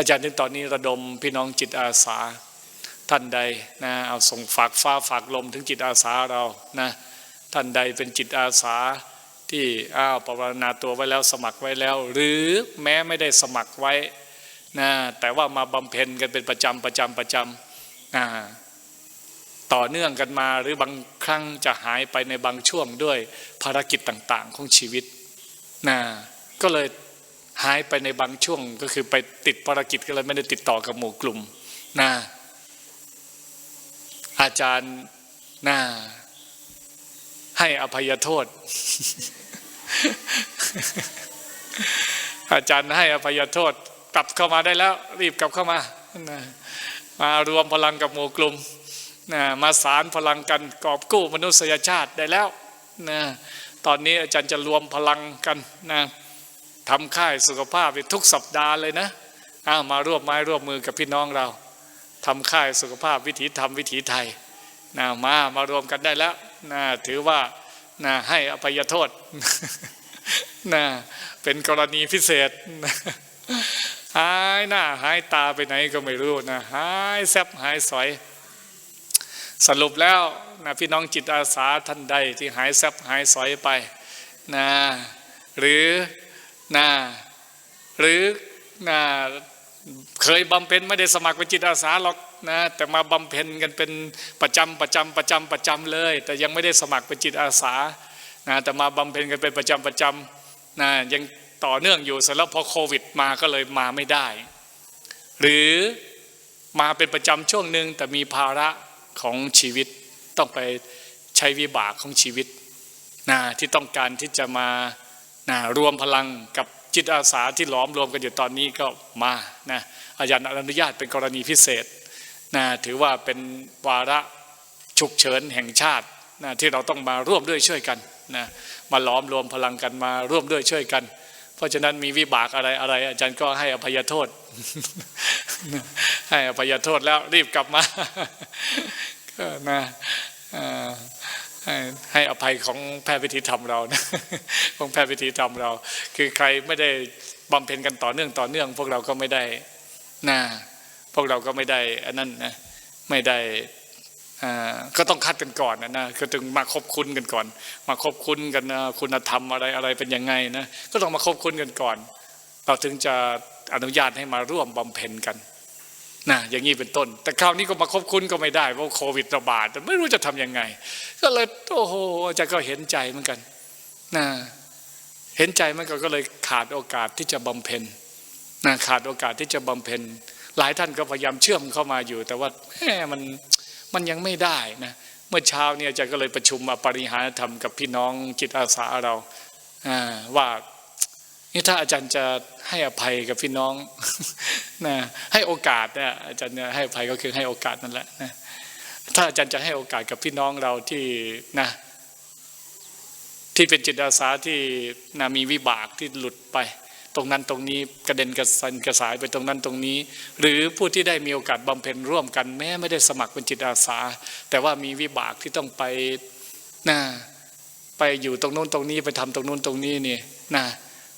อาจารย์ถึงตอนนี้ระดมพี่น้องจิตอาสาท่านใดนะเอาส่งฝากฟ้าฝากลมถึงจิตอาสาเรานะท่านใดเป็นจิตอาสาที่อ้าวปรารณาตัวไว้แล้วสมัครไว้แล้ว หรือแม้ไม่ได้สมัครไว้นะแต่ว่ามาบำเพ็ญกันเป็นประจำประจำประจำนะต่อเนื่องกันมาหรือบางครั้งจะหายไปในบางช่วงด้วยภารกิจต่างๆ ของชีวิตนะก็เลย หายไปในบางช่วงก็คือไปติดภารกิจก็เลยไม่ได้ติดต่อกับหมู่กลุ่มนะอาจารย์น่าให้อภัยโทษ อาจารย์ให้อภัยโทษ กลับเข้ามาได้แล้ว รีบกลับเข้ามานะมารวมพลังกับหมู่กลุ่มนะมาสารพลังกันกอบกู้มนุษยชาติได้แล้วนะตอนนี้อาจารย์จะรวมพลังกันนะ ทำค่ายสุขภาพทุกสัปดาห์เลยนะอ้าวมาร่วมไม้ร่วมมือกับพี่น้องเราทำค่ายสุขภาพวิถีธรรมวิถีไทยนะมามารวมกันได้แล้วนะถือว่านะให้อภัยโทษนะเป็นกรณีพิเศษหายหน้าหายตาไปไหนก็ไม่รู้นะหายแซบหายสอย สรุปแล้วนะพี่น้องจิตอาสาท่านใดที่หายแซบหายสอยไปนะหรือ นะหรือนะเคยบำเพ็ญไม่ได้สมัครเป็นจิตอาสาหรอกนะแต่มาบำเพ็ญกันเป็นประจำประจำประจำประจำเลย แต่ยังไม่ได้สมัครเป็นจิตอาสานะแต่มาบำเพ็ญกันเป็นประจำประจำนะยังต่อเนื่องอยู่เสร็จแล้วพอโควิดมาก็เลยมาไม่ได้ หรือมาเป็นประจำช่วงหนึ่งแต่มีภาระของชีวิตต้องไปใช้วิบากของชีวิตนะที่ต้องการที่จะมา นะรวมพลังกับจิตอาสาที่หลอมรวมกันอยู่ตอนนี้ก็มานะอาจารย์อนุญาตเป็นกรณีพิเศษนะถือว่าเป็นวาระฉุกเฉินแห่งชาตินะที่เราต้องมาร่วมด้วยช่วยกันนะมาหลอมรวมพลังกันมาร่วมด้วยช่วยกัน เพราะฉะนั้นมีวิบากอะไรอะไร อาจารย์ก็ให้อภัยโทษ ให้อภัยโทษแล้วรีบกลับมาก็นะ ให้ให้อภัยของแพทย์วิธีธรรมเรานะของแพทย์วิธีธรรมเรา คือใครไม่ได้บำเพ็ญกันต่อเนื่องต่อเนื่อง พวกเราก็ไม่ได้นะพวกเราก็ไม่ได้อันนั้นนะไม่ได้ก็ต้องคัดกันก่อนนะนะก็ถึงมาคบคุ้นกันก่อน มาคบคุ้นกันนะคุณธรรมอะไรอะไรเป็นยังไงนะก็ต้องมาคบคุ้นกันก่อน เราถึงจะอนุญาตให้มาร่วมบำเพ็ญกัน นะอย่างนี้เป็นต้น แต่คราวนี้ก็มาคบคุ้นก็ไม่ได้เพราะโควิดระบาดไม่รู้จะทํำยังไง ก็เลยโอ้โหอาจารย์ก็เห็นใจเหมือนกันนะเห็นใจมันก็เลยขาดโอกาสที่จะบำเพ็ญนะขาดโอกาสที่จะบำเพ็ญ หลายท่านก็พยายามเชื่อมเข้ามาอยู่ แต่ว่าแหมมันมันยังไม่ได้นะเมื่อเช้าเนี่ยอาจารย์ก็เลยประชุมปริหารธรรมกับพี่น้องจิตอาสาเราว่า นี่ถ้าอาจารย์จะให้อภัยกับพี่น้องนะให้โอกาสเนี่ยอาจารย์ให้อภัยก็คือให้โอกาสนั่นแหละนะถ้าอาจารย์จะให้โอกาสกับพี่น้องเราที่นะที่เป็นจิตอาสาที่นะมีวิบากที่หลุดไป ตรงนั้นตรงนี้กระเด็นกระสันกระสายไปตรงนั้นตรงนี้ หรือผู้ที่ได้มีโอกาสบำเพ็ญร่วมกัน แม้ไม่ได้สมัครเป็นจิตอาสา แต่ว่ามีวิบากที่ต้องไปนะไปอยู่ตรงโน้นตรงนี้ไปทำตรงโน้นตรงนี้นี่นะ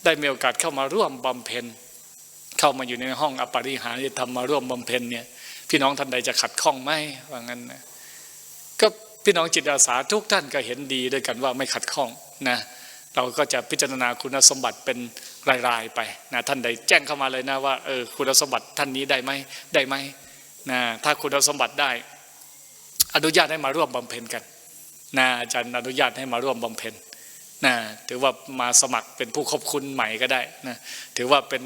ได้มีโอกาสเข้ามาร่วมบำเพ็ญเข้ามาอยู่ในห้องอปริหารที่ทำมาร่วมบำเพ็ญเนี่ยพี่น้องท่านใดจะขัดข้องไหมว่างั้นนะก็พี่น้องจิตอาสาทุกท่านก็เห็นดีด้วยกันว่าไม่ขัดข้องนะเราก็จะพิจารณาคุณสมบัติเป็นรายๆไปนะท่านใดแจ้งเข้ามาเลยนะว่าเออคุณสมบัติท่านนี้ได้ไหมได้ไหมนะถ้าคุณสมบัติได้ อนุญาตให้มาร่วมบำเพ็ญกันนะอาจารย์อนุญาตให้มาร่วมบำเพ็ญ นะถือว่ามาสมัครเป็นผู้คบคุณใหม่ก็ได้นะถือว่าเป็น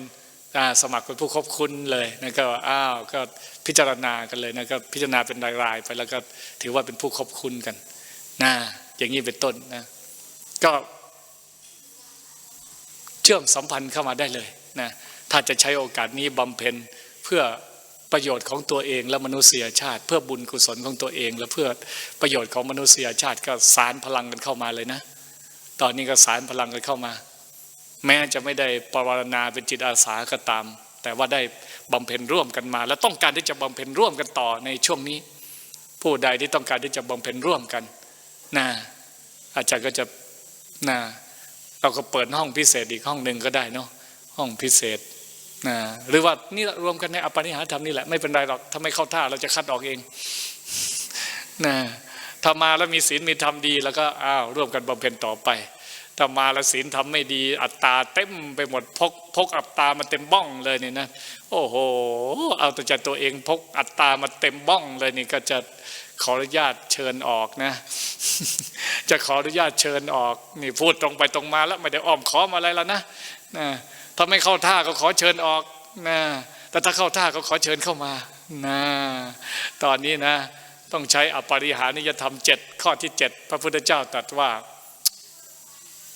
สมัครเป็นผู้คบคุณเลยนะก็อ้าวก็พิจารณากันเลยนะก็พิจารณาเป็นรายๆไปแล้วก็ถือว่าเป็นผู้คบคุณกันนะอย่างนี้เป็นต้นนะก็เชื่อมสัมพันธ์เข้ามาได้เลยนะถ้าจะใช้โอกาสนี้บำเพ็ญเพื่อประโยชน์ของตัวเองและมนุษยชาติ เพื่อบุญกุศลของตัวเอง และเพื่อประโยชน์ของมนุษยชาติก็สารพลังกันเข้ามาเลยนะ ตอนนี้ก็สารพลังกันเข้ามา แม้จะไม่ได้ปรารณาเป็นจิตอาสาก็ตาม แต่ว่าได้บำเพ็ญร่วมกันมา และต้องการที่จะบำเพ็ญร่วมกันต่อในช่วงนี้ ผู้ใดที่ต้องการที่จะบำเพ็ญร่วมกันนะอาจารย์ก็จะนะเราก็เปิดห้องพิเศษอีกห้องหนึ่งก็ได้เนาะห้องพิเศษนะหรือว่านี่รวมกันในอปริหารธรรมนี่แหละไม่เป็นไรหรอกถ้าไม่เข้าท่าเราจะคัดออกเองนะ ถ้ามาแล้วมีศีลมีธรรมดี แล้วก็อ้าวร่วมกันบำเพ็ญต่อไปถ้ามาแล้วศีลทำไม่ดี อัตตาเต็มไปหมดพกพกอัตตามาเต็มบ้องเลยนี่นะโอ้โหเอาแต่ใจตัวเองพกอัตตามาเต็มบ้องเลยนี่ก็จะขออนุญาตเชิญออกนะ จะขออนุญาตเชิญออกนี่พูดตรงไปตรงมาแล้วไม่ได้อ้อมค้อมอะไรแล้วนะนะถ้าไม่เข้าท่าก็ขอเชิญออกนะแต่ถ้าเข้าท่าก็ขอเชิญเข้ามานะตอนนี้นะ ต้องใช้อปริหานิยธรรมเจ็ดข้อที่เจ็ดพระพุทธเจ้าตรัสว่า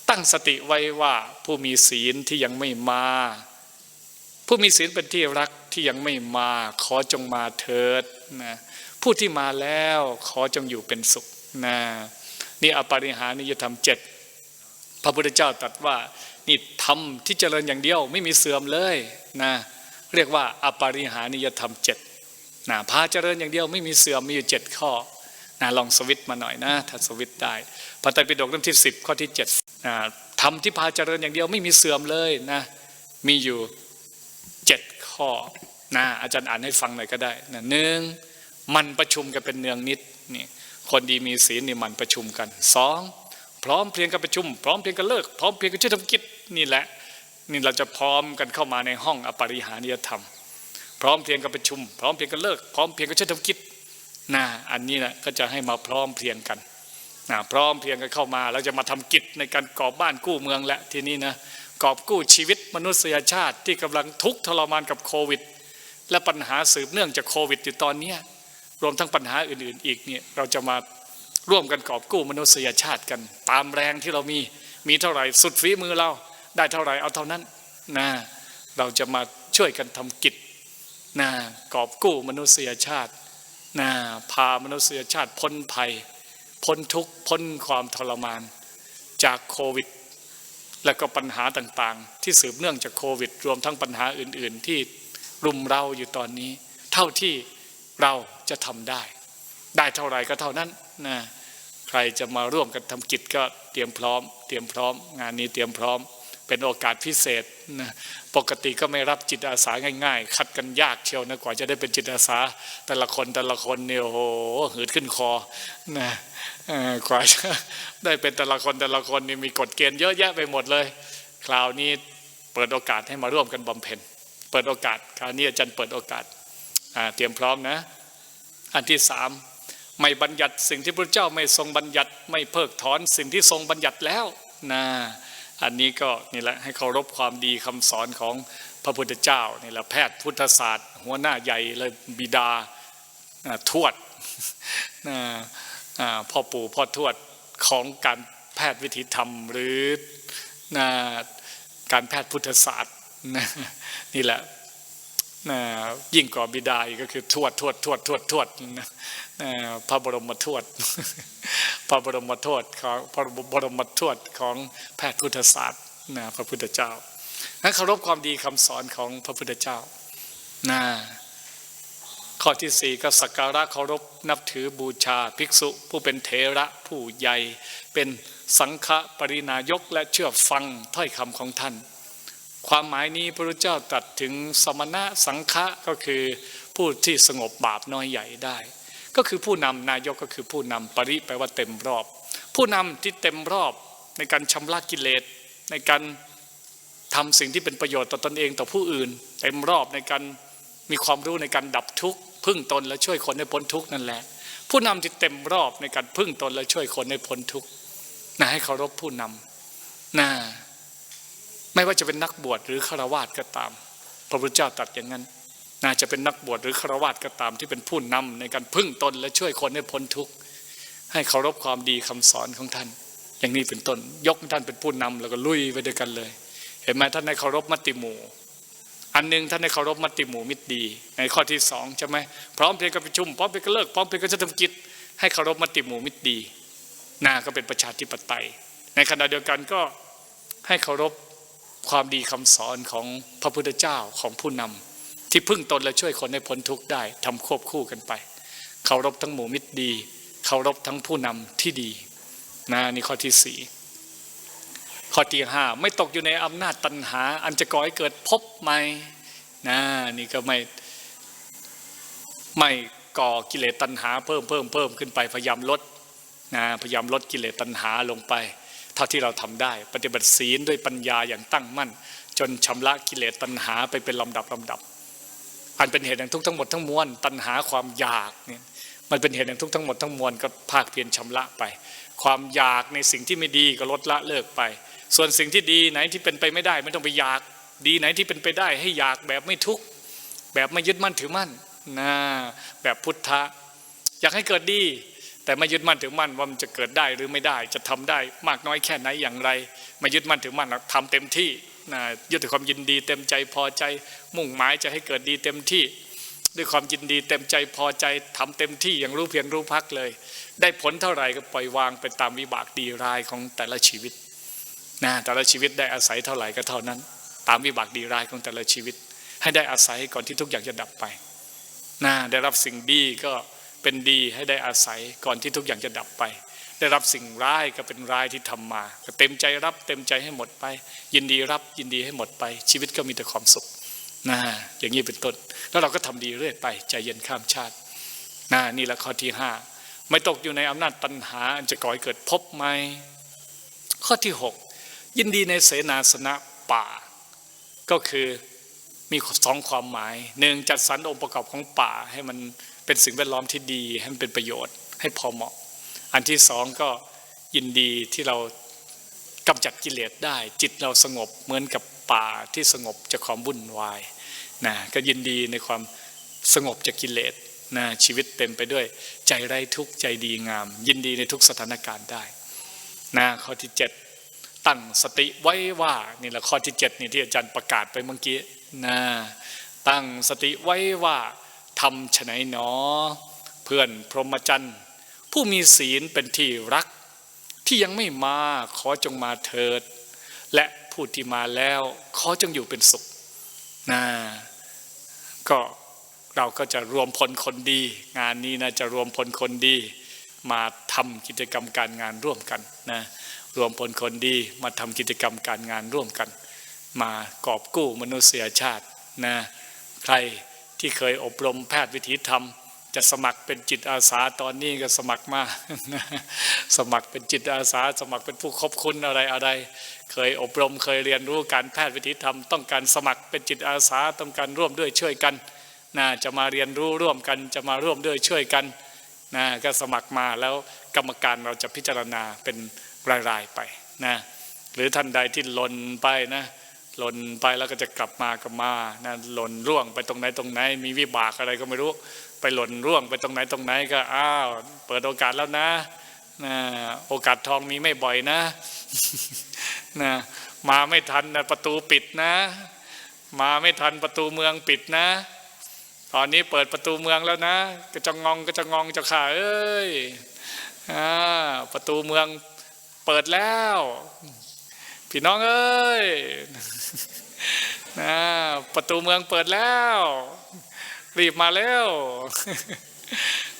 ตั้งสติไว้ว่าผู้มีศีลที่ยังไม่มา ผู้มีศีลเป็นที่รักที่ยังไม่มา ขอจงมาเถิดนะผู้ที่มาแล้วขอจงอยู่เป็นสุขนะนี่อปริหานิยธรรมเจ็ดพระพุทธเจ้าตรัสว่านี่ทำที่เจริญอย่างเดียวไม่มีเสื่อมเลยนะเรียกว่าอปริหานิยธรรมเจ็ด นะพาเจริญอย่างเดียวไม่มีเสื่อมมีอยู่เจ็ดข้อนะลองสวิตมาหน่อยนะถ้าสวิตได้พระไตรปิฎกเล่มที่สิบข้อที่เจ็ดนะทำที่พาเจริญอย่างเดียวไม่มีเสื่อมเลยนะมีอยู่เจ็ดข้อนะอาจารย์อ่านให้ฟังหน่อยก็ได้นะหนึ่งมันประชุมกันเป็นเนืองนิดนี่คนดีมีศีลนี่มันประชุมกันสองพร้อมเพรียงกันประชุม พร้อมเพรียงกันเลิก พร้อมเพรียงกันช่วยทำกิจนี่แหละนี่เราจะพร้อมกันเข้ามาในห้องอปริหานิยธรรม พร้อมเพียงกันประชุม พร้อมเพียงกันเลิก พร้อมเพียงกันช่วยทำกิจนะอันนี้นะก็จะให้มาพร้อมเพียงกันนะพร้อมเพียงกันเข้ามาแล้วจะมาทำกิจในการกอบบ้านกู้เมืองและทีนี้นะกอบกู้ชีวิตมนุษยชาติที่กำลังทุกข์ทรมานกับโควิด และปัญหาสืบเนื่องจากโควิดอยู่ตอนเนี้รวมทั้งปัญหาอื่นๆ อีกเนี่ยเราจะมาร่วมกันกอบกู้มนุษยชาติกัน ตามแรงที่เรามีมีเท่าไหร่สุดฝีมือเราได้เท่าไหร่เอาเท่านั้นนะเราจะมาช่วยกันทำกิจ นะกอบกู้มนุษยชาตินะพามนุษยชาติพ้นภัย พ้นทุกข์พ้นความทรมาน จากโควิด และก็ปัญหาต่างๆ ที่สืบเนื่องจากโควิด รวมทั้งปัญหาอื่น ๆ ที่รุมเราอยู่ตอนนี้ เท่าที่เราจะทำได้ ได้เท่าไหร่ก็เท่านั้นนะใครจะมาร่วมกันทำกิจก็เตรียมพร้อม เตรียมพร้อม งานนี้เตรียมพร้อม เป็นโอกาสพิเศษนะปกติก็ไม่รับจิตอาสาง่าย ๆ คัดกันยากเชียวนะกว่าจะได้เป็นจิตอาสา แต่ละคนแต่ละคนเนี่ยโอ้โหหืดขึ้นคอนะกว่าจะได้เป็นแต่ละคนแต่ละคนนี่มีกฎเกณฑ์เยอะแยะไปหมดเลย คราวนี้เปิดโอกาสให้มาร่วมกันบำเพ็ญเปิดโอกาส คราวนี้อาจารย์เปิดโอกาสเตรียมพร้อมนะ อันที่สามไม่บัญญัติสิ่งที่พระเจ้าไม่ทรงบัญญัติ ไม่เพิกถอนสิ่งที่ทรงบัญญัติแล้วนะ อันนี้ก็นี่แหละให้เคารพความดีคำสอนของพระพุทธเจ้านี่แหละแพทย์พุทธศาสตร์ หัวหน้าใหญ่เลยบิดาทวดพ่อปู่พ่อทวดของการแพทย์วิถีธรรม หรือการแพทย์พุทธศาสตร์นี่แหละยิ่งกว่าบิดาก็คือทวดทวดทวดทวดทวดพระบรมทวด พระบรมทวดของพระบรมทวดของแพทย์พุทธศาสตร์นะพระพุทธเจ้านั้นเคารพความดีคำสอนของพระพุทธเจ้านะข้อที่สี่ก็สักการะเคารพนับถือบูชาภิกษุ ผู้เป็นเถระผู้ใหญ่ เป็นสังฆปรินายกและเชื่อฟังถ้อยคำของท่าน ความหมายนี้พระพุทธเจ้าตรัสถึงสมณะสังฆะก็คือผู้ที่สงบบาปน้อยใหญ่ได้ ก็คือผู้นำนายกก็คือผู้นำปริแปลว่าเต็มรอบ ผู้นำที่เต็มรอบในการชำระกิเลส ในการทำสิ่งที่เป็นประโยชน์ต่อตนเองต่อผู้อื่น เต็มรอบในการมีความรู้ในการดับทุกข์พึ่งตนและช่วยคนให้พ้นทุกข์นั่นแหละ ผู้นำที่เต็มรอบในการพึ่งตนและช่วยคนให้พ้นทุกข์นะให้เคารพผู้นำนะไม่ว่าจะเป็นนักบวชหรือฆราวาสก็ตาม พระพุทธเจ้าตรัสอย่างนั้น น่าจะเป็นนักบวชหรือฆราวาสก็ตามที่เป็นผู้นำในการพึ่งตนและช่วยคนให้พ้นทุกข์ให้เคารพความดีคำสอนของท่าน อย่างนี้เป็นต้นยกท่านเป็นผู้นำแล้วก็ลุยไปด้วยกันเลย เห็นไหมท่านในเคารพมติหมู่ อันหนึงท่านในเคารพมติหมู่มิตรดี ในข้อที่สองใช่ไหมพร้อมเพียงกันประชุมพร้อมเพียงกันเลิกพร้อมเพียงกันจะทำกิจให้เคารพมติหมู่มิตรดีน่าก็เป็นประชาธิปไตย ในขณะเดียวกันก็ให้เคารพความดีคำสอนของพระพุทธเจ้าของผู้นำ ที่พึ่งตนและช่วยคนให้พ้นทุกข์ได้ทำควบคู่กันไปเคารพทั้งหมู่มิตรดีเคารพทั้งผู้นำที่ดีนะนี่ข้อที่สี่ข้อที่ห้าไม่ตกอยู่ในอำนาจตัณหา อันจะก่อให้เกิดภพใหม่นะนี่ก็ไม่ไม่ก่อกิเลสตัณหาเพิ่มเพิ่มเพิ่มขึ้นไปพยายามลดนะพยายามลดกิเลสตัณหาลงไป เท่าที่เราทำได้ ปฏิบัติศีลด้วยปัญญาอย่างตั้งมั่น จนชำระกิเลสตัณหาไปเป็นลำดับลำดับ อันเป็นเหตุแห่งทุกข์ทั้งหมดทั้งมวลตัณหาความอยากเนี่ยมันเป็นเหตุแห่งทุกข์ทั้งหมดทั้งมวลก็ภาคเพียรชำระไป ความอยากในสิ่งที่ไม่ดีก็ลดละเลิกไป ส่วนสิ่งที่ดีไหนที่เป็นไปไม่ได้ ไม่ต้องไปอยากดีไหนที่เป็นไปได้ ให้อยากแบบไม่ทุกข์แบบไม่ยึดมั่นถือมั่นนะแบบพุทธะอยากให้เกิดดี แต่ไม่ยึดมั่นถือมั่นว่ามันจะเกิดได้หรือไม่ได้ จะทำได้มากน้อยแค่ไหนอย่างไรไม่ยึดมั่นถือมั่นหรอกทำเต็มที่ นะยึดแต่ความยินดีเต็มใจพอใจ มุ่งหมายจะให้เกิดดีเต็มที่ ด้วยความยินดีเต็มใจพอใจทำเต็มที่อย่างรู้เพียรรู้พักเลย ได้ผลเท่าไหร่ก็ปล่อยวางไปตามวิบากดีร้ายของแต่ละชีวิตนะแต่ละชีวิตได้อาศัยเท่าไหร่ก็เท่านั้น ตามวิบากดีร้ายของแต่ละชีวิต ให้ได้อาศัยก่อนที่ทุกอย่างจะดับไปนะได้รับสิ่งดีก็เป็นดีให้ได้อาศัยก่อนที่ทุกอย่างจะดับไป ได้รับสิ่งร้ายก็เป็นร้ายที่ทำมา ก็เต็มใจรับเต็มใจให้หมดไป ยินดีรับยินดีให้หมดไป ชีวิตก็มีแต่ความสุขนะอย่างนี้เป็นต้น แล้วเราก็ทำดีเรื่อยไป ใจเย็นข้ามชาตินะนี่แหละข้อที่ห้าไม่ตกอยู่ในอำนาจตัณหาอันจะก่อให้เกิดพบไหมข้อที่หกยินดีในเสนาสนะป่า ก็คือมีสองความหมายหนึ่งจัดสรรองค์ประกอบของป่าให้มันเป็นสิ่งแวดล้อมที่ดีให้มันเป็นประโยชน์ ให้พอเหมาะ อันที่สองก็ยินดีที่เรากำจัดกิเลสได้ จิตเราสงบเหมือนกับป่าที่สงบจากความวุ่นวายนะก็ยินดีในความสงบจากกิเลสนะชีวิตเต็มไปด้วย ใจไร้ทุกข์ใจดีงาม ยินดีในทุกสถานการณ์ได้นะข้อที่เจ็ดตั้งสติไว้ว่านี่แหละข้อที่เจ็ดนี่ที่อาจารย์ประกาศไปเมื่อกี้นะตั้งสติไว้ว่าทำฉไหนหนอ เพื่อนพรหมจรรย์ ผู้มีศีลเป็นที่รัก ที่ยังไม่มาขอจงมาเถิด และผู้ที่มาแล้วขอจงอยู่เป็นสุขนะก็เราก็จะรวมพลคนดี งานนี้นะจะรวมพลคนดี มาทำกิจกรรมการงานร่วมกันนะรวมพลคนดีมาทำกิจกรรมการงานร่วมกัน มากอบกู้มนุษยชาตินะใครที่เคยอบรมแพทย์วิถีธรรม จะสมัครเป็นจิตอาสาตอนนี้ก็สมัครมา สมัครเป็นจิตอาสา สมัครเป็นผู้คบคุณอะไรอะไร เคยอบรมเคยเรียนรู้การแพทย์วิถีธรรม ต้องการสมัครเป็นจิตอาสาต้องการร่วมด้วยช่วยกันนะจะมาเรียนรู้ร่วมกันจะมาร่วมด้วยช่วยกันนะก็สมัครมาแล้วกรรมการเราจะพิจารณาเป็นรายๆไปนะหรือท่านใดที่หล่นไปนะหล่นไปแล้วก็จะกลับมาก็มานะหล่นร่วงไปตรงไหนตรงไหน มีวิบากอะไรก็ไม่รู้ ไปหล่นร่วงไปตรงไหนตรงไหนก็อ้าวเปิดโอกาสแล้วนะนะโอกาสทองมีไม่บ่อยนะนะมาไม่ทันนะประตูปิดนะ มาไม่ทันประตูเมืองปิดนะ ตอนนี้เปิดประตูเมืองแล้วนะก็จะงองก็จะงองจะข่าเอ้ยประตูเมืองเปิดแล้วพี่น้องเอ้ยนะประตูเมืองเปิดแล้ว รีบมาแล้ว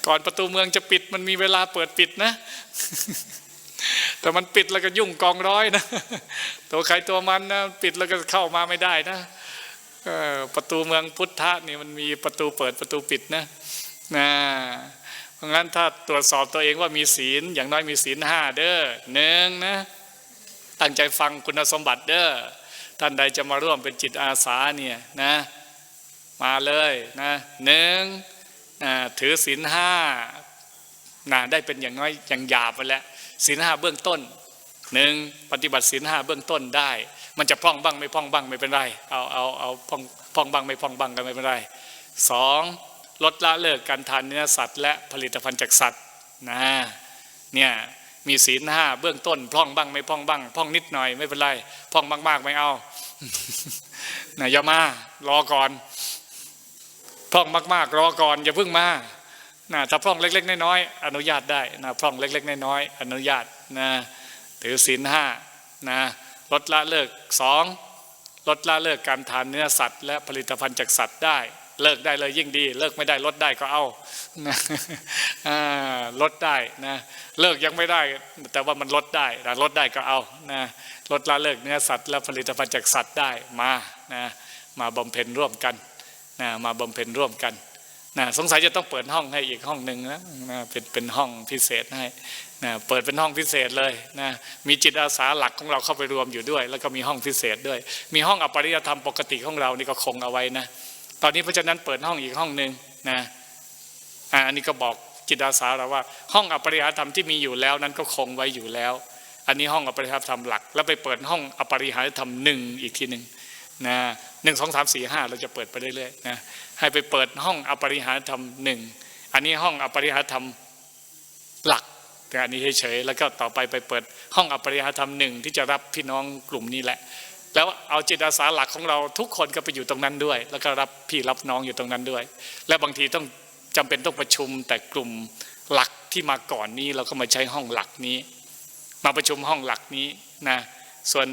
ก่อนประตูเมืองจะปิดมันมีเวลาเปิดปิดนะ แต่มันปิดแล้วก็ยุ่งกองร้อยนะ ตัวใครตัวมันนะปิดแล้วก็เข้ามาไม่ได้นะประตูเมืองพุทธะนี่มันมีประตูเปิดประตูปิดนะนะเพราะงั้นถ้าตรวจสอบตัวเองว่ามีศีล อย่างน้อยมีศีลห้าเด้อหนึ่งนะตั้งใจฟังคุณสมบัติเด้อท่านใดจะมาร่วมเป็นจิตอาสาเนี่ยนะ มาเลยนะหนึ่งถือศีลห้านะได้เป็นอย่างน้อยอย่างหยาบไปแล้วศีลห้าเบื้องต้นหนึ่งปฏิบัติศีลห้าเบื้องต้นได้ มันจะพร่องบ้างไม่พร่องบ้างไม่เป็นไรเอาเอาเอาพร่องพร่องบ้างไม่พร่องบ้างก็ไม่เป็นไรสองลดละเลิกการทานเนื้อสัตว์ และผลิตภัณฑ์จากสัตว์นะเนี่ยมีศีลห้าเบื้องต้นพร่องบ้างไม่พร่องบ้างพร่องนิดหน่อยไม่เป็นไรพร่องมากๆไม่เอานะอย่ามา รอก่อน พร่องมาก ๆ รอก่อนอย่าเพิ่งมานะถ้าพร่องเล็ก ๆ น้อยๆอนุญาตได้นะพร่องเล็ก ๆ น้อยๆอนุญาตนะถือศีลห้านะลดละเลิกสองลดละเลิกการทานเนื้อสัตว์ และผลิตภัณฑ์จากสัตว์ได้ เลิกได้เลยยิ่งดี เลิกไม่ได้ลดได้ก็เอานะลดได้นะเลิกยังไม่ได้ แต่ว่ามันลดได้ลดได้ก็เอานะลดละเลิกเนื้อสัตว์ และผลิตภัณฑ์จากสัตว์ได้มานะมาบำเพ็ญร่วมกัน นะมาบำเพ็ญร่วมกันนะสงสัยจะต้องเปิดห้องให้อีกห้องหนึ่งนะนะเป็นเป็นห้องพิเศษให้นะเปิดเป็นห้องพิเศษเลยนะมีจิตอาสาหลักของเราเข้าไปรวมอยู่ด้วย แล้วก็มีห้องพิเศษด้วย มีห้องอปริยธรรมปกติของเรานี่ก็คงเอาไว้นะตอนนี้เพราะฉะนั้นเปิดห้องอีกห้องหนึ่งนะอันนี้ก็บอกจิตอาสาเราว่า ห้องอปริยธรรมที่มีอยู่แล้วนั้นก็คงไว้อยู่แล้ว อันนี้ห้องอปริยธรรมหลัก แล้วไปเปิดห้องอปริหารธรรมหนึ่งอีกทีหนึ่งนะ หนึ่งสองสามสี่ห้าเราจะเปิดไปเรื่อยๆนะให้ไปเปิดห้องอปริหารธรรมหนึ่งอันนี้ห้องอปริหารธรรมหลักแต่อันนี้เฉยๆแล้วก็ต่อไปไปเปิดห้องอปริหารธรรมหนึ่งที่จะรับพี่น้องกลุ่มนี้แหละ แล้วเอาจิตอาสาหลักของเราทุกคนก็ไปอยู่ตรงนั้นด้วย แล้วก็รับพี่รับน้องอยู่ตรงนั้นด้วย และบางทีต้องจำเป็นต้องประชุมแต่กลุ่มหลักที่มาก่อนนี้เราก็มาใช้ห้องหลักนี้ มาประชุมห้องหลักนี้นะส่วน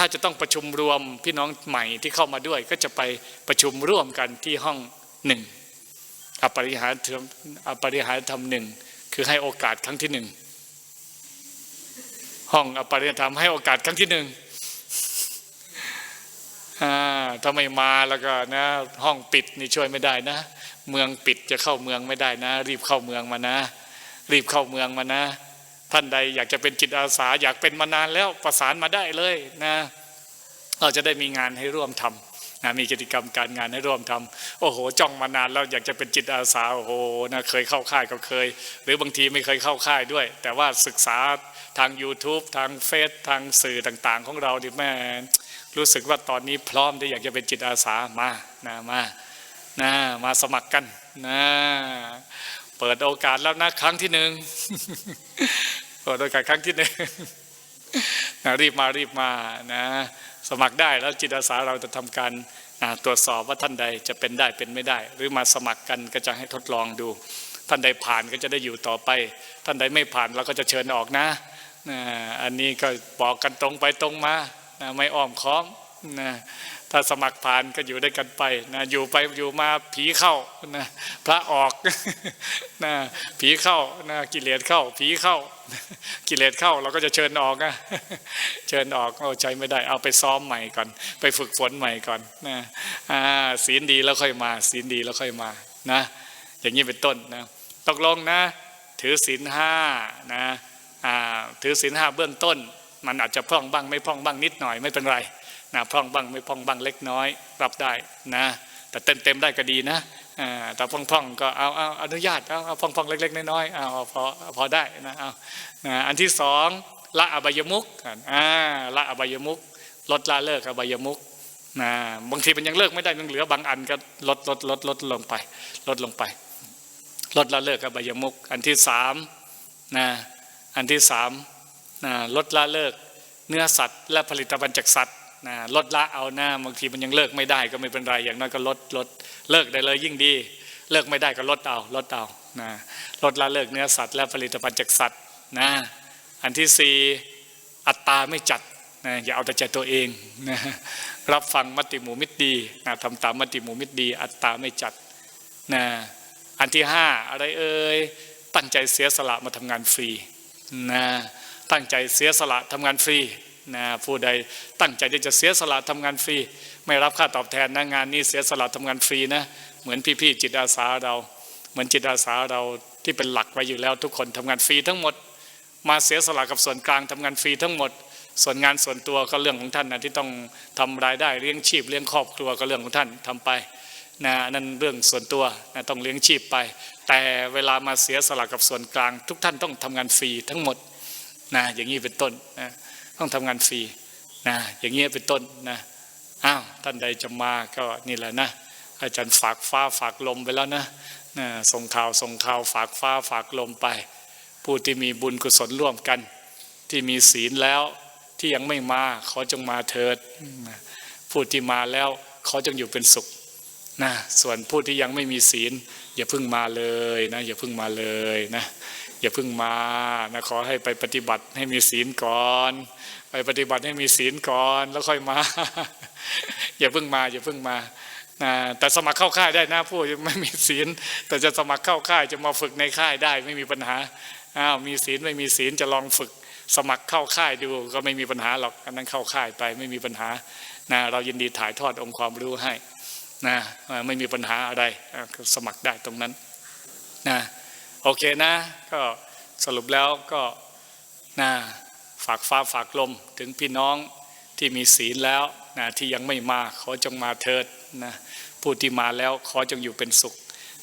ถ้าจะต้องประชุมรวมพี่น้องใหม่ที่เข้ามาด้วย ก็จะไปประชุมร่วมกันที่ห้องหนึ่งอปริหารธรรมอปริหารธรรมหนึ่งคือให้โอกาสครั้งที่หนึ่งห้องอปริหารธรรมให้โอกาสครั้งที่หนึ่งถ้าไม่มาแล้วก็นะ ห้องปิดนี่ช่วยไม่ได้นะ เมืองปิดจะเข้าเมืองไม่ได้นะ รีบเข้าเมืองมานะ รีบเข้าเมืองมานะ ท่านใดอยากจะเป็นจิตอาสา อยากเป็นมานานแล้วประสานมาได้เลยนะเราจะได้มีงานให้ร่วมทำนะมีกิจกรรมการงานให้ร่วมทำโอ้โหจ้องมานานแล้วอยากจะเป็นจิตอาสาโอ้โหนะเคยเข้าค่ายก็เคย หรือบางทีไม่เคยเข้าค่ายด้วย แต่ว่าศึกษาทาง YouTube ทางเฟซทางสื่อต่างๆ ของเราดิแม่รู้สึกว่าตอนนี้พร้อมที่อยากจะเป็นจิตอาสามานะมานะมาสมัครกันนะ เปิดโอกาสแล้วนะครั้งที่หนึ่งเปิดโอกาสครั้งที่หนึ่งรีบมารีบมานะสมัครได้แล้วจิตอาสาเราจะทำการตรวจสอบว่าท่านใดจะเป็นได้เป็นไม่ได้ หรือมาสมัครกันก็จะให้ทดลองดู ท่านใดผ่านก็จะได้อยู่ต่อไป ท่านใดไม่ผ่านเราก็จะเชิญออกนะนะอันนี้ก็บอกกันตรงไปตรงมาไม่อ้อมค้อมนะ ถ้าสมัครผ่านก็อยู่ด้วยกันไปนะอยู่ไปอยู่มาผีเข้านะพระออกนะผีเข้านะกิเลสเข้า ผีเข้า กิเลสเข้าเราก็จะเชิญออกนะเชิญออกเอาใจไม่ได้เอาไปซ้อมใหม่ก่อน ไปฝึกฝนใหม่ก่อนนะอ่าศีลดีแล้วค่อยมา ศีลดีแล้วค่อยมานะอย่างนี้เป็นต้นนะตกลงนะ ถือศีลห้านะอ่าถือศีลห้าเบื้องต้น มันอาจจะพร่องบ้างไม่พร่องบ้างนิดหน่อยไม่เป็นไร นะพร่องบ้างไม่พร่องบ้างเล็กน้อย รับได้นะ แต่เต็มเต็มได้ก็ดีนะแต่พร่องพ่องๆก็เอาเอาอนุญาตเอาเอาพร่องพ่องๆเล็ก ๆ น้อยๆเอาพอพอได้นะเอาอันที่สองละอบายมุกอ่าละอบายมุกลดละเลิกอบายมุกนะบางทีมันยังเลิกไม่ได้ยังเหลือบางอันก็ลดลดลดลดลงไป ลดลงไป ลดละเลิกอบายมุก อันที่สามนะอันที่สามนะลดละเลิกเนื้อสัตว์และผลิตภัณฑ์จากสัตว์ นะลดละเอาหน้าบางทีมันยังเลิกไม่ได้ก็ไม่เป็นไรอย่างน้อยก็ลดลดเลิกได้เลยยิ่งดี เลิกไม่ได้ก็ลดเอาลดเอานะลดละเลิกเนื้อสัตว์และผลิตภัณฑ์จากสัตว์นะอันที่สี่อัตตาไม่จัดนะอย่าเอาแต่ใจตัวเองนะรับฟังมติหมูมิตรดีนะทำตามมติหมูมิตรดี อัตตาไม่จัดนะอันที่ห้าอะไรเอ่ยตั้งใจเสียสละมาทำงานฟรีนะตั้งใจเสียสละทำงานฟรี นะผู้ใดตั้งใจที่จะเสียสละทำงานฟรี ไม่รับค่าตอบแทนนะงานนี้เสียสละทำงานฟรีนะเหมือนพี่ๆจิตอาสาเรา เหมือนจิตอาสาเราที่เป็นหลักไว้อยู่แล้ว ทุกคนทำงานฟรีทั้งหมด มาเสียสละกับส่วนกลางทำงานฟรีทั้งหมด ส่วนงานส่วนตัวก็เรื่องของท่านนะที่ต้องทำรายได้เลี้ยงชีพเลี้ยงครอบครัวก็เรื่องของท่านทำไปนะนั่นเรื่องส่วนตัวนะต้องเลี้ยงชีพไป แต่เวลามาเสียสละกับส่วนกลาง ทุกท่านต้องทำงานฟรีทั้งหมดนะอย่างนี้เป็นต้นนะ ต้องทำงานฟรีนะอย่างนี้ยเป็นต้นนะอ้าวท่านใดจะมาก็นี่แหละนะอาจารย์ฝากฟ้าฝากลมไปแล้วนะนะส่งข่าวส่งข่าวฝากฟ้าฝากลมไป ผู้ที่มีบุญกุศลร่วมกัน ที่มีศีลแล้วที่ยังไม่มาขอจงมาเถิดผู้ที่มาแล้วขอจงอยู่เป็นสุขนะส่วนผู้ที่ยังไม่มีศีล อย่าพิ่งมาเลยนะอย่าพิ่งมาเลยนะ อย่าเพิ่งมานะขอให้ไปปฏิบัติให้มีศีลก่อน ไปปฏิบัติให้มีศีลก่อน แล้วค่อยมา อย่าเพิ่งมา อย่าเพิ่งมานะแต่สมัครเข้าค่ายได้นะผู้ไม่มีศีล แต่จะสมัครเข้าค่ายจะมาฝึกในค่ายได้ไม่มีปัญหาอ้าวมีศีลไม่มีศีลจะลองฝึก สมัครเข้าค่ายดูก็ไม่มีปัญหาหรอกอันนั้นเข้าค่ายไปไม่มีปัญหานะเรายินดีถ่ายทอดองค์ความรู้ให้นะไม่มีปัญหาอะไรสมัครได้ตรงนั้นนะ โอเคนะ ก็สรุปแล้วก็นะฝากฟ้าฝากลมถึงพี่น้องที่มีศีลแล้วนะที่ยังไม่มาขอจงมาเถิดนะผู้ที่มาแล้วขอจงอยู่เป็นสุข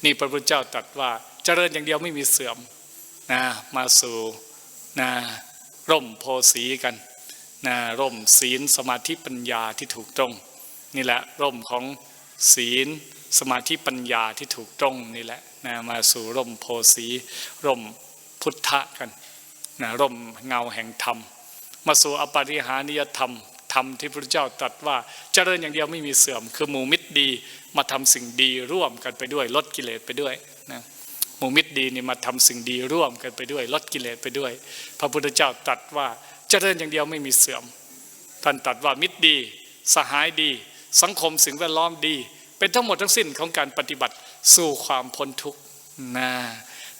นี่พระพุทธเจ้าตรัสว่าเจริญอย่างเดียวไม่มีเสื่อมนะมาสู่นะร่มโพสีกันนะร่มศีลสมาธิปัญญาที่ถูกต้องนี่แหละร่มของศีล สมาธิปัญญาที่ถูกต้องนี่แหละนะมาสู่ร่มโพสีร่มพุทธะกันนะร่มเงาแห่งธรรม มาสู่อปริหานิยธรรมธรรมที่พระเจ้าตรัสว่าเจริญอย่างเดียวไม่มีเสื่อม คือหมู่มิตรดีมาทำสิ่งดีร่วมกันไปด้วยลดกิเลสไปด้วยนะหมู่มิตรดีนี่มาทำสิ่งดีร่วมกันไปด้วยลดกิเลสไปด้วย พระพุทธเจ้าตรัสว่าเจริญอย่างเดียวไม่มีเสื่อมท่านตรัสว่ามิตรดี สหายดี สังคมสิ่งแวดล้อมดี เป็นทั้งหมดทั้งสิ้นของการปฏิบัติสู่ความพ้นทุกข์นะ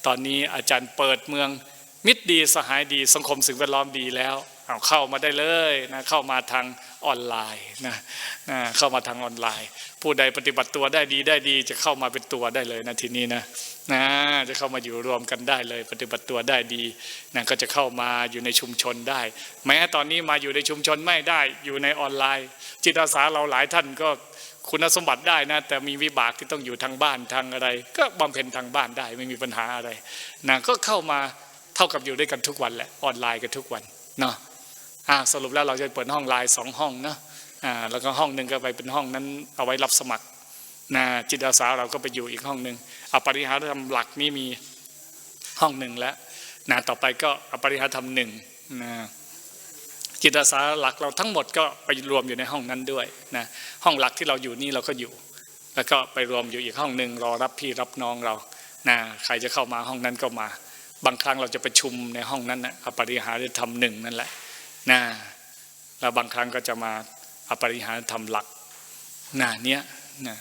ตอนนี้อาจารย์เปิดเมืองมิตรดีสหายดีสังคมสิ่งแวดล้อมดีแล้วเอาเข้ามาได้เลยนะเข้ามาทางออนไลน์นะนะเข้ามาทางออนไลน์ ผู้ใดปฏิบัติตัวได้ดีได้ดี จะเข้ามาเป็นตัวได้เลยนะทีนี้นะนะจะเข้ามาอยู่รวมกันได้เลย ปฏิบัติตัวได้ดีนะก็จะเข้ามาอยู่ในชุมชนได้ แม้ตอนนี้มาอยู่ในชุมชนไม่ได้อยู่ในออนไลน์ จิตอาสาเราหลายท่านก็ คุณสมบัติได้นะ แต่มีวิบากที่ต้องอยู่ทางบ้านทางอะไร ก็บำเพ็ญทางบ้านได้ไม่มีปัญหาอะไรนะก็เข้ามาเท่ากับอยู่ด้วยกันทุกวันแหละออนไลน์กันทุกวันเนาะสรุปแล้วเราจะเปิดห้องไลน์สองห้องเนาะแล้วก็ห้องหนึ่งก็ไปเป็นห้องนั้นเอาไว้รับสมัครนะจิตอาสาเราก็ไปอยู่อีกห้องหนึ่งอปริหารธรรมหลักนี่มีห้องหนึ่งแล้วนะต่อไปก็อปริหารธรรมหนึ่งนะ จิตอาสาหลักเราทั้งหมดก็ไปรวมอยู่ในห้องนั้นด้วยนะห้องหลักที่เราอยู่นี่เราก็อยู่ แล้วก็ไปรวมอยู่อีกห้องหนึ่งรอรับพี่รับน้องเรานะใครจะเข้ามาห้องนั้นก็มา บางครั้งเราจะประชุมในห้องนั้นนะอปริหารธรรมหนึ่งนั่นแหละนะแล้วบางครั้งก็จะมาอปริหารธรรมหลักนะเนี้ยนะ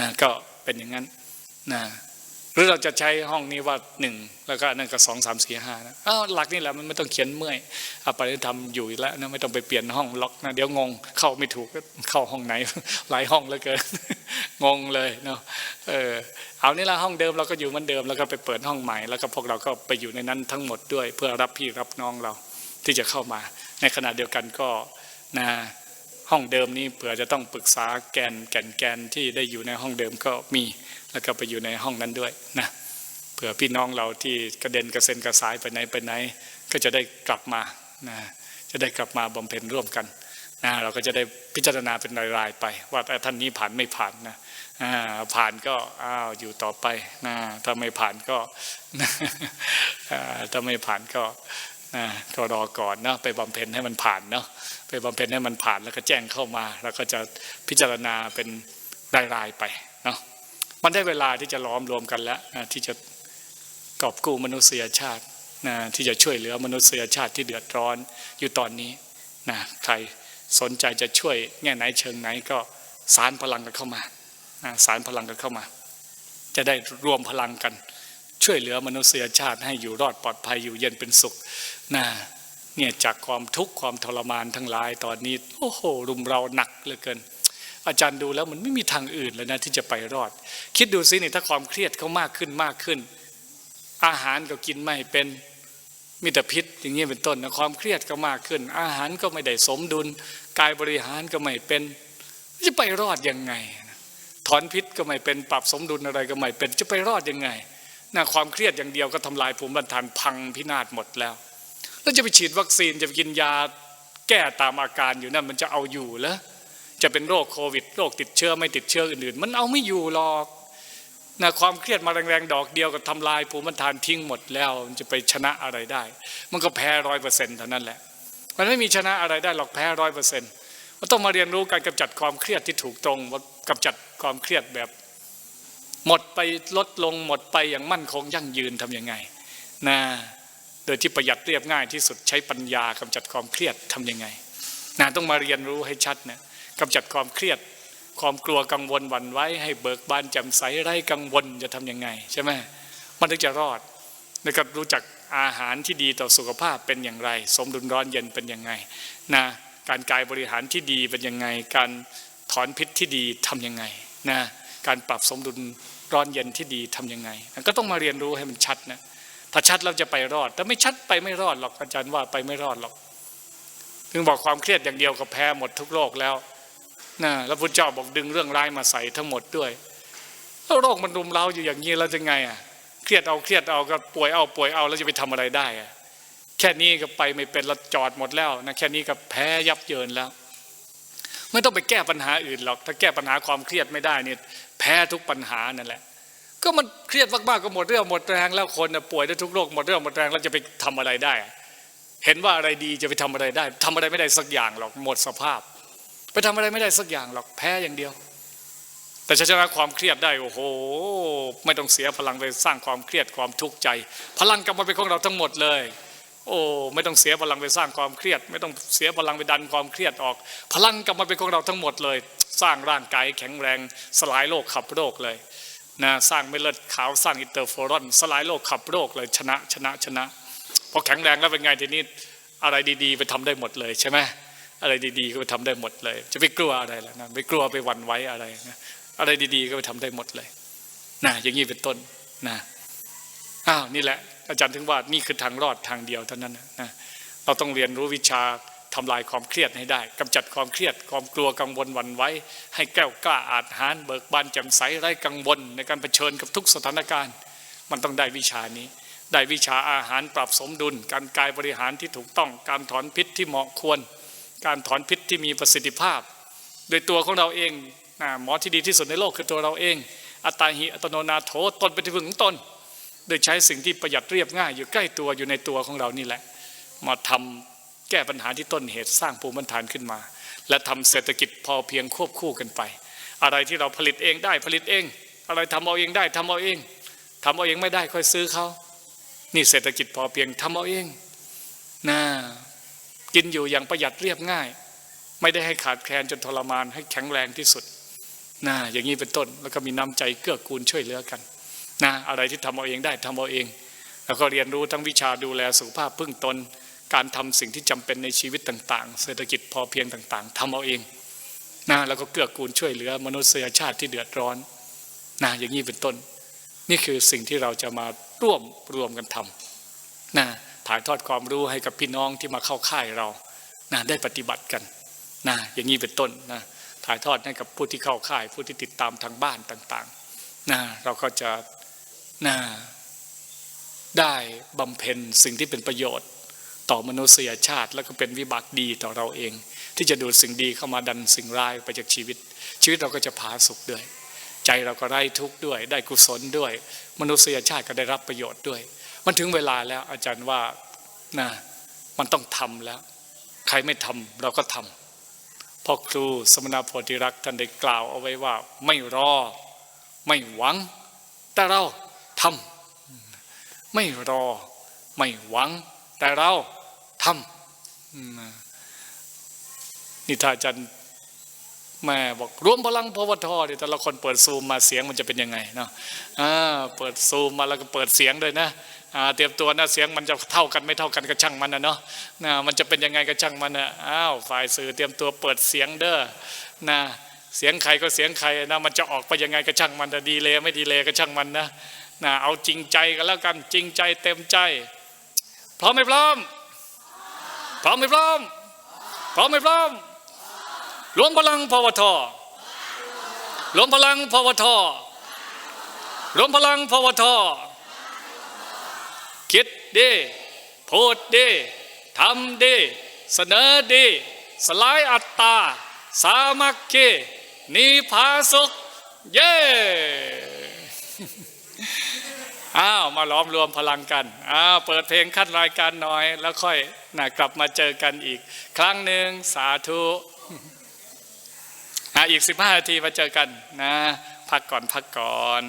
นะก็เป็นอย่างนั้นนะ หรือเราจะใช้ห้องนี้ว่าหนึ่งแล้วก็นั่นก็สองสามสี่ห้านะอ้าวหลักนี่แหละมันไม่ต้องเขียนเมื่อยอปริธรรมอยู่แล้วนะไม่ต้องไปเปลี่ยนห้องล็อกนะเดี๋ยวงงเข้าไม่ถูกเข้าห้องไหน หลายห้องเหลือเกินงงเลยเนาะเออเอานี่ละห้องเดิมเราก็อยู่เหมือนเดิมแล้วก็ไปเปิดห้องใหม่ แล้วก็พวกเราก็ไปอยู่ในนั้นทั้งหมดด้วย เพื่อรับพี่รับน้องเราที่จะเข้ามา ในขณะเดียวกันก็นะ ห้องเดิมนี้เผื่อจะต้องปรึกษาแกนแกนแกนที่ได้อยู่ในห้องเดิมก็มี แล้วก็ไปอยู่ในห้องนั้นด้วยนะเผื่อพี่น้องเราที่กระเด็นกระเซ็นกระสายไปไหนไปไหน ก็จะได้กลับมานะจะได้กลับมาบำเพ็ญร่วมกันนะเราก็จะได้พิจารณาเป็นรายๆไป ว่าท่านนี้ผ่านไม่ผ่านนะผ่านก็อ้าวอยู่ต่อไปนะถ้าไม่ผ่านก็ถ้าไม่ผ่านก็ นะก็รอก่อนเนาะไปบำเพ็ญให้มันผ่านเนาะไปบำเพ็ญให้มันผ่านแล้วก็แจ้งเข้ามา แล้วก็จะพิจารณาเป็นรายๆไปเนาะมันได้เวลาที่จะล้อมรวมกันแล้วที่จะกอบกู้มนุษยชาตินะที่จะช่วยเหลือมนุษยชาติที่เดือดร้อนอยู่ตอนนี้นะใครสนใจจะช่วยแง่ไหนเชิงไหนก็สารพลังกันเข้ามานะสารพลังกันเข้ามา จะได้รวมพลังกัน ช่วยเหลือมนุษยชาติให้อยู่รอดปลอดภัยอยู่เย็นเป็นสุขนะเนี่ยจากความทุกข์ความทรมานทั้งหลายตอนนี้โอ้โหรุมเราหนักเหลือเกิน อาจารย์ดูแล้วมันไม่มีทางอื่นเลยนะที่จะไปรอด คิดดูสินี่ถ้าความเครียดเขามากขึ้นมากขึ้น อาหารก็กินไม่เป็นมีแต่พิษอย่างนี้เป็นต้นนะความเครียดก็มากขึ้น อาหารก็ไม่ได้สมดุล กายบริหารก็ไม่เป็นจะไปรอดยังไง ถอนพิษก็ไม่เป็นปรับสมดุลอะไรก็ไม่เป็นจะไปรอดยังไง นะความเครียดอย่างเดียวก็ทำลายภูมิต้านทานพังพินาศหมดแล้วแล้วจะไปฉีดวัคซีนจะไปกินยาแก้ตามอาการอยู่นั่นมันจะเอาอยู่เหรอจะเป็นโรคโควิดโรคติดเชื้อไม่ติดเชื้ออื่นๆ มันเอาไม่อยู่หรอกนะความเครียดมาแรงๆดอกเดียวก็ทำลายภูมิต้านทานทิ้งหมดแล้วมันจะไปชนะอะไรได้ มันก็แพ้ร้อยเปอร์เซ็นต์เท่านั้นแหละมันไม่มีชนะอะไรได้หรอกแพ้ร้อยเปอร์เซ็นต์มันต้องมาเรียนรู้การกำจัดความเครียดที่ถูกตรงว่ากำจัดความเครียดแบบ หมดไปลดลงหมดไปอย่างมั่นคงยั่งยืนทำยังไงนะโดยที่ประหยัดเรียบง่ายที่สุดใช้ปัญญากำจัดความเครียดทำยังไงนะต้องมาเรียนรู้ให้ชัดนะกำจัดความเครียด ความกลัวกังวลหวั่นไว้ ให้เบิกบานแจ่มใสไร้กังวลจะทำยังไงใช่ไหมมันถึงจะรอดแล้วก็รู้จักอาหารที่ดีต่อสุขภาพเป็นอย่างไร สมดุลร้อนเย็นเป็นยังไงนะการกายบริหารที่ดีเป็นยังไง การถอนพิษที่ดีทำยังไงนะ การปรับสมดุลร้อนเย็นที่ดีทำยังไง ก็ต้องมาเรียนรู้ให้มันชัดนะถ้าชัดเราจะไปรอด แต่ไม่ชัดไปไม่รอดหรอกอาจารย์ว่าไปไม่รอดหรอกถึงบอกความเครียดอย่างเดียวก็แพ้หมดทุกโรคแล้วนะแล้วพุทธเจ้าบอกดึงเรื่องร้ายมาใส่ทั้งหมดด้วยแล้วโรคมันรุมเราอยู่อย่างนี้เราจะไงอะเครียดเอาเครียดเอาก็ป่วยเอาป่วยเอาแล้วจะไปทำอะไรได้อะแค่นี้ก็ไปไม่เป็นเราจอดหมดแล้วนะแค่นี้ก็แพ้ยับเยินแล้ว ไม่ต้องไปแก้ปัญหาอื่นหรอก ถ้าแก้ปัญหาความเครียดไม่ได้เนี่ยแพ้ทุกปัญหานั่นแหละ ก็มันเครียดมากๆก็หมดเรื่องหมดแรงแล้วคนป่วยได้ทุกโรคหมดเรื่องหมดแรงแล้วจะไปทำอะไรได้ เห็นว่าอะไรดีจะไปทำอะไรได้ทำอะไรไม่ได้สักอย่างหรอกหมดสภาพ ไปทำอะไรไม่ได้สักอย่างหรอกแพ้อย่างเดียว แต่ชนะความเครียดได้โอ้โห ไม่ต้องเสียพลังไปสร้างความเครียดความทุกข์ใจ พลังกลับมาเป็นของเราทั้งหมดเลย โอ้ไม่ต้องเสียพลังไปสร้างความเครียด ไม่ต้องเสียพลังไปดันความเครียดออก พลังกลับมาเป็นของเราทั้งหมดเลย สร้างร่างกายแข็งแรง สลายโรคขับโรคเลยนะสร้างเม็ดเลือดขาวสร้างอินเตอร์โฟรอนสลายโรคขับโรคเลยชนะชนะชนะพอแข็งแรงแล้วเป็นไงทีนี้อะไรดีๆ ไปทำได้หมดเลยใช่ไหมอะไรดีๆก็ไปทำได้หมดเลย จะไปกลัวอะไรล่ะนะไปกลัวไปหวั่นไหวอะไรนะอะไรดีๆก็ไปทำได้หมดเลยนะอย่างนี้เป็นต้นนะอ้าวนี่แหละ อาจารย์ถึงว่านี่คือทางรอดทางเดียวเท่านั้นนะเราต้องเรียนรู้วิชาทำลายความเครียดให้ได้กำจัดความเครียดความกลัวกังวลวันไหวให้แก้วกล้าอาจหารเบิกบานแจ่มใสไร้กังวล ในการเผชิญกับทุกสถานการณ์ มันต้องได้วิชานี้ ได้วิชาอาหารปรับสมดุล การกายบริหารที่ถูกต้อง การถอนพิษที่เหมาะควร การถอนพิษที่มีประสิทธิภาพ โดยตัวของเราเองหมอที่ดีที่สุดในโลกคือตัวเราเอง อัตตาหิอัตโนนาโถตนเป็นที่พึ่งของตน โดยใช้สิ่งที่ประหยัดเรียบง่าย อยู่ใกล้ตัวอยู่ในตัวของเรานี่แหละ มาทำแก้ปัญหาที่ต้นเหตุสร้างภูมิต้านทานขึ้นมา และทำเศรษฐกิจพอเพียงควบคู่กันไป อะไรที่เราผลิตเองได้ผลิตเอง อะไรทำเอาเองได้ทำเอาเองทำเอาเองไม่ได้ค่อยซื้อเขา นี่เศรษฐกิจพอเพียงทำเอาเองนะกินอยู่อย่างประหยัดเรียบง่าย ไม่ได้ให้ขาดแคลนจนทรมานให้แข็งแรงที่สุดนะอย่างนี้เป็นต้น แล้วก็มีน้ำใจเกื้อกูลช่วยเหลือกัน นะอะไรที่ทำเอาเองได้ทำเอาเอง แล้วก็เรียนรู้ทั้งวิชาดูแลสุขภาพพึ่งตน การทำสิ่งที่จำเป็นในชีวิตต่าง ๆ เศรษฐกิจพอเพียงต่างๆทำเอาเองนะแล้วก็เกื้อกูลช่วยเหลือมนุษยชาติที่เดือดร้อนนะอย่างนี้เป็นต้น นี่คือสิ่งที่เราจะมาร่วมรวมกันทำนะถ่ายทอดความรู้ให้กับพี่น้องที่มาเข้าค่ายเรานะได้ปฏิบัติกันนะอย่างนี้เป็นต้นนะถ่ายทอดให้กับผู้ที่เข้าค่าย ผู้ที่ติดตามทางบ้านต่างๆนะเราก็จะ นะได้บำเพ็ญสิ่งที่เป็นประโยชน์ ต่อมนุษยชาติ แล้วก็เป็นวิบากดีต่อเราเอง ที่จะดูดสิ่งดีเข้ามาดันสิ่งร้ายไปจากชีวิต ชีวิตเราก็จะผาสุกด้วย ใจเราก็ไร้ทุกข์ด้วย ได้กุศลด้วย มนุษยชาติก็ได้รับประโยชน์ด้วย มันถึงเวลาแล้วอาจารย์ว่านะมันต้องทำแล้ว ใครไม่ทำเราก็ทำพ่อครูสมณโพธิรักษ์ท่านได้กล่าวเอาไว้ว่า ไม่รอ ไม่หวัง แต่เรา ทำไม่รอ ไม่หวัง แต่เราทำนี่ถ้าอาจารย์แม่บอกรวมพลังพวทเนี่ยแต่ละคนเปิดซูมมาเสียงมันจะเป็นยังไงเนาะอ่าเปิดซูมมาแล้วก็เปิดเสียงด้วยนะอ่าเตรียมตัวนะเสียงมันจะเท่ากันไม่เท่ากันก็ช่างมันนะเนาะนะมันจะเป็นยังไงก็ช่างมันนะอ้าวฝ่ายสื่อเตรียมตัวเปิดเสียงเด้อนะเสียงใครก็เสียงใครนะมันจะออกไปยังไงก็ช่างมันจะดีเลยไม่ดีเลยก็ช่างมันนะ นะเอาจริงใจกันแล้วกันจริงใจเต็มใจ พร้อมไหมพร้อม พร้อมไหมพร้อม พร้อมไหมพร้อมรวมพลังพวทรวมพลังพวทรวมพลังพวทคิดดีพูดดีทำดีเสนอดี สลายอัตตา สามัคคีนิพาสุข เย้ อ้าวมาล้อมรวมพลังกันอ้าวเปิดเพลงขั้นรายการหน่อย แล้วค่อยนะกลับมาเจอกันอีก ครั้งหนึ่งสาธุอะอีก 15นาทีมาเจอกันนะ พักก่อนพักก่อน